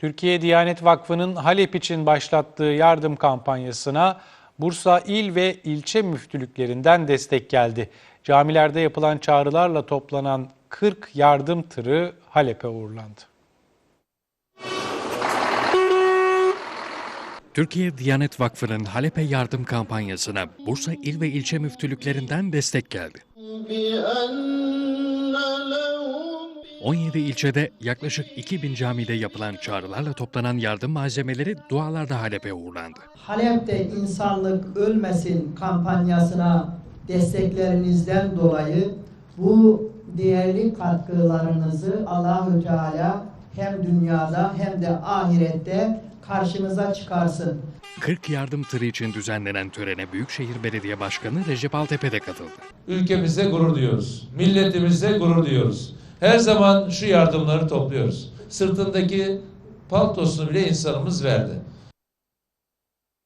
Türkiye Diyanet Vakfı'nın Halep için başlattığı yardım kampanyasına Bursa il ve ilçe müftülüklerinden destek geldi. Camilerde yapılan çağrılarla toplanan 40 yardım tırı Halep'e uğurlandı. Türkiye Diyanet Vakfı'nın Halep'e yardım kampanyasına Bursa il ve ilçe müftülüklerinden destek geldi. 17 ilçede yaklaşık 2000 camide yapılan çağrılarla toplanan yardım malzemeleri dualarda Halep'e uğurlandı. Halep'te insanlık ölmesin kampanyasına desteklerinizden dolayı bu değerli katkılarınızı Allahü Teala hem dünyada hem de ahirette karşımıza çıkarsın. 40 yardım tırı için düzenlenen törene Büyükşehir Belediye Başkanı Recep Altepe de katıldı. Ülkemizde gurur duyuyoruz. Milletimizde gurur duyuyoruz. Her zaman şu yardımları topluyoruz. Sırtındaki paltosunu bile insanımız verdi.